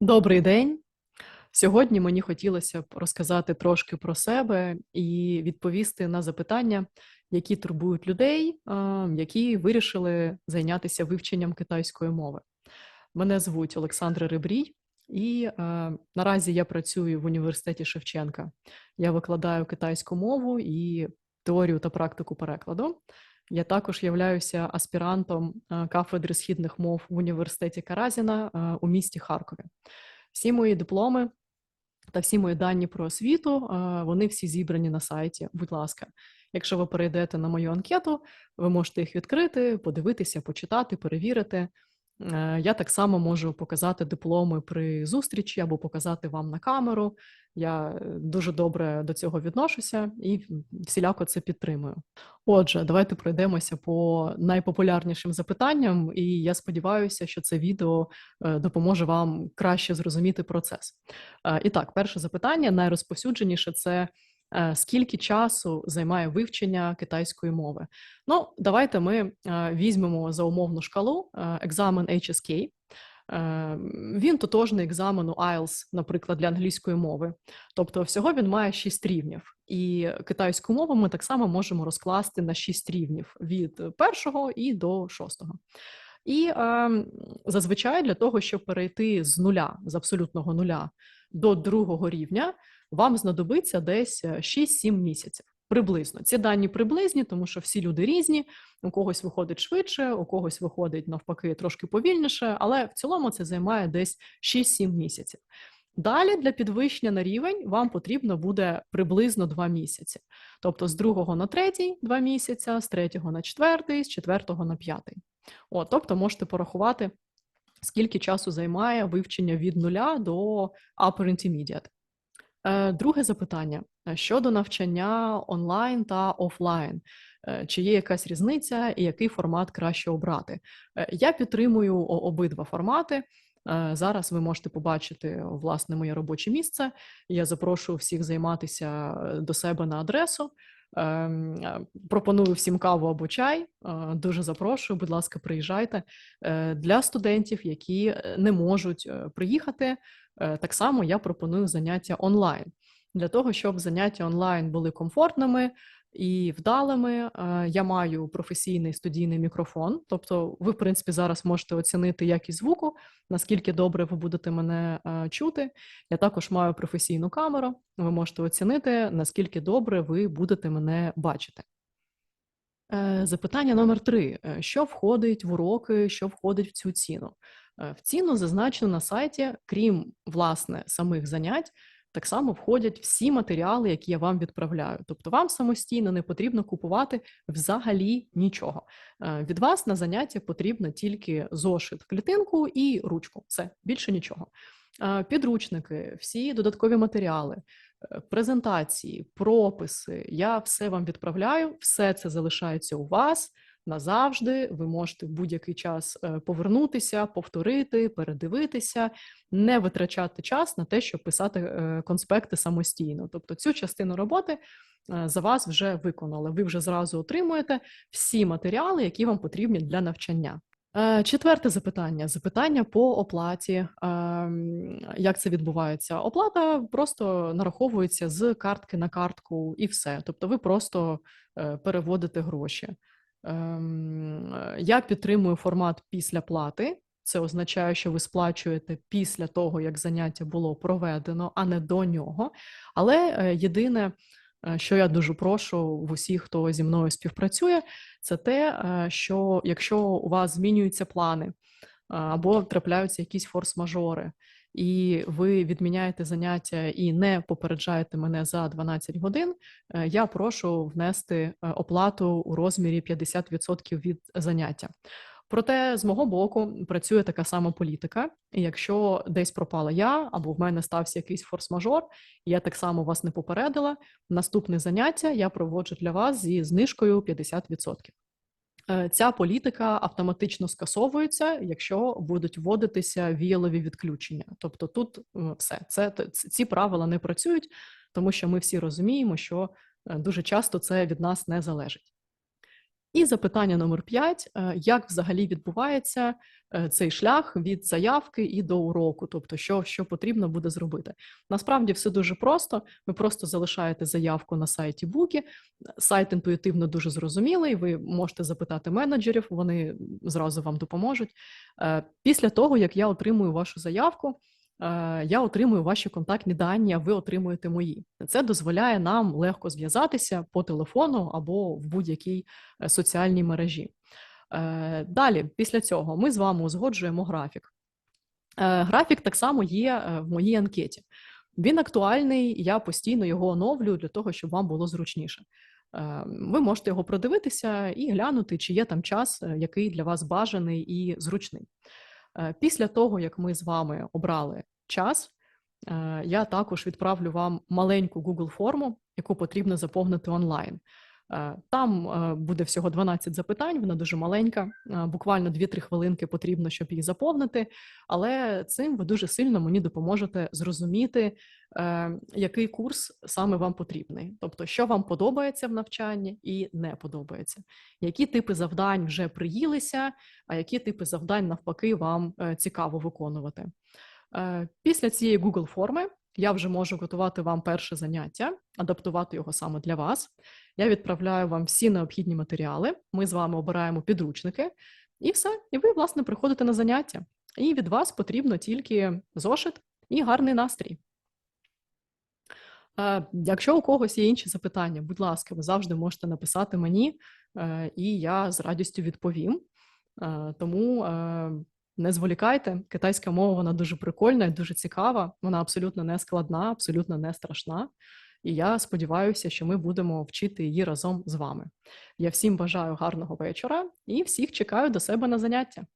Добрий день. Сьогодні мені хотілося б розказати трошки про себе і відповісти на запитання, які турбують людей, які вирішили зайнятися вивченням китайської мови. Мене звуть Олександра Рибрій, і наразі я працюю в університеті Шевченка. Я викладаю китайську мову і теорію та практику перекладу. Я також являюся аспірантом е, кафедри східних мов в університеті Каразіна е, у місті Харкові. Всі мої дипломи та всі мої дані про освіту, е, вони всі зібрані на сайті. Будь ласка, якщо ви перейдете на мою анкету, ви можете їх відкрити, подивитися, почитати, перевірити. Е, Я так само можу показати дипломи при зустрічі або показати вам на камеру. Я е, дуже добре до цього відношуся і всіляко це підтримую. Отже, давайте пройдемося по найпопулярнішим запитанням, і я сподіваюся, що це відео е, допоможе вам краще зрозуміти процес. І так, перше запитання найрозповсюдженіше це скільки часу займає вивчення китайської мови. Ну, давайте ми е, візьмемо за умовну шкалу е, екзамен HSK. Е, Він тотожний екзамену IELTS, наприклад, для англійської мови. Тобто, всього він має 6 рівнів, і китайську мову ми так само можемо розкласти на 6 рівнів від першого і до шостого. І е, зазвичай для того, щоб перейти з нуля, з абсолютного нуля до другого рівня, вам знадобиться десь 6-7 місяців. Приблизно ці дані приблизні, тому що всі люди різні. У когось виходить швидше, у когось виходить навпаки трошки повільніше, але в цілому це займає десь 6-7 місяців. Далі для підвищення на рівень вам потрібно буде приблизно 2 місяці. Тобто з другого на третій 2 місяця, з третього на четвертий, з четвертого на п'ятий. О, тобто можете порахувати, скільки часу займає вивчення від нуля до upper intermediate. Е, Друге запитання е, щодо навчання онлайн та офлайн. Е, Чи є якась різниця і який формат краще обрати? Я підтримую обидва формати. Зараз ви можете побачити власне моє робоче місце. Я запрошую всіх займатися до себе на адресу. Ем, Пропоную всім каву або чай. Дуже запрошую, будь ласка, приїжджайте Е, для студентів, які е, не можуть е, приїхати. Так само я пропоную заняття онлайн для того, щоб заняття онлайн були комфортними і вдалими. е, Я маю професійний студійний мікрофон. Тобто, ви, в принципі, зараз можете оцінити якість звуку, наскільки добре ви будете мене е, чути. Я також маю професійну камеру. Ви можете оцінити, наскільки добре ви будете мене бачити. Е, Запитання номер три: що входить в уроки, що входить в цю ціну? В ціну зазначено на сайті, крім власне самих занять, так само входять всі матеріали, які я вам відправляю. Тобто, вам самостійно не потрібно купувати взагалі нічого. Е, Від вас на заняття потрібно тільки зошит, клітинку і ручку. Все більше нічого. Е, Підручники, всі додаткові матеріали е, презентації, прописи. Я все вам відправляю, все це залишається у вас назавжди. Ви можете в будь-який час е, повернутися, повторити, передивитися, не витрачати час на те, щоб писати е, конспекти самостійно. Тобто цю частину роботи е, за вас вже виконали. Ви вже зразу отримуєте всі матеріали, які вам потрібні для навчання. Четверте запитання: запитання по оплаті. Як це відбувається? Оплата просто нараховується з картки на картку, і все. Тобто, ви просто переводите гроші. Ем, е, Я підтримую формат після плати. Це означає, що ви сплачуєте після того, як заняття було проведено, а не до нього. Але е, єдине, е, що я дуже прошу в усіх, хто зі мною співпрацює, це те, що якщо у вас змінюються плани або трапляються якісь форс-мажори, і ви відміняєте заняття і не попереджаєте мене за 12 годин, е, я прошу внести е, оплату у розмірі 50% від заняття. Проте з мого боку працює така сама політика. І якщо десь пропала я або в мене стався якийсь форс-мажор, я так само вас не попередила. Наступне заняття я проводжу для вас зі знижкою 50%. Е, Ця політика автоматично скасовується, якщо будуть вводитися віялові відключення. Тобто, тут все це ці правила не працюють, тому що ми всі розуміємо, що е, дуже часто це від нас не залежить. І запитання номер 5. Як взагалі відбувається е, цей шлях від заявки і до уроку? Тобто, що що потрібно буде зробити? Насправді все дуже просто. Ви просто залишаєте заявку на сайті Буки. Сайт інтуїтивно дуже зрозумілий. Ви можете запитати менеджерів, вони зразу вам допоможуть. Е, після того, як я отримую вашу заявку. Е, я отримую ваші контактні дані, а ви отримуєте мої. Це дозволяє нам легко зв'язатися по телефону або в будь-якій е, соціальній мережі. Е, далі, після цього, ми з вами узгоджуємо графік. Графік так само є в моїй анкеті. Він актуальний, я постійно його оновлюю для того, щоб вам було зручніше. Ви можете його продивитися і глянути, чи є там час, який для вас бажаний і зручний. Е, після того, як ми з вами обрали час, е, я також відправлю вам маленьку Google форму, яку потрібно заповнити онлайн. Е, там буде всього 12 запитань, вона дуже маленька, буквально 2-3 хвилинки потрібно, щоб її заповнити. Але цим ви дуже сильно мені допоможете зрозуміти, який курс саме вам потрібний, тобто, що вам подобається в навчанні і не подобається, які типи завдань вже приїлися, а які типи завдань навпаки вам е, цікаво виконувати. Е, після цієї Google форми я вже можу готувати вам перше заняття, адаптувати його саме для вас. Я відправляю вам всі необхідні матеріали. Ми з вами обираємо підручники, і все. І ви, власне, приходите на заняття. І від вас потрібно тільки зошит і гарний настрій. Е, якщо у когось є інші запитання, будь ласка, ви завжди можете написати мені, е, і я з радістю відповім. Е, тому не зволікайте, китайська мова вона дуже прикольна і дуже цікава. Вона абсолютно не складна, абсолютно не страшна. І я сподіваюся, що ми будемо вчити її разом з вами. Я всім бажаю гарного вечора і всіх чекаю до себе на заняття.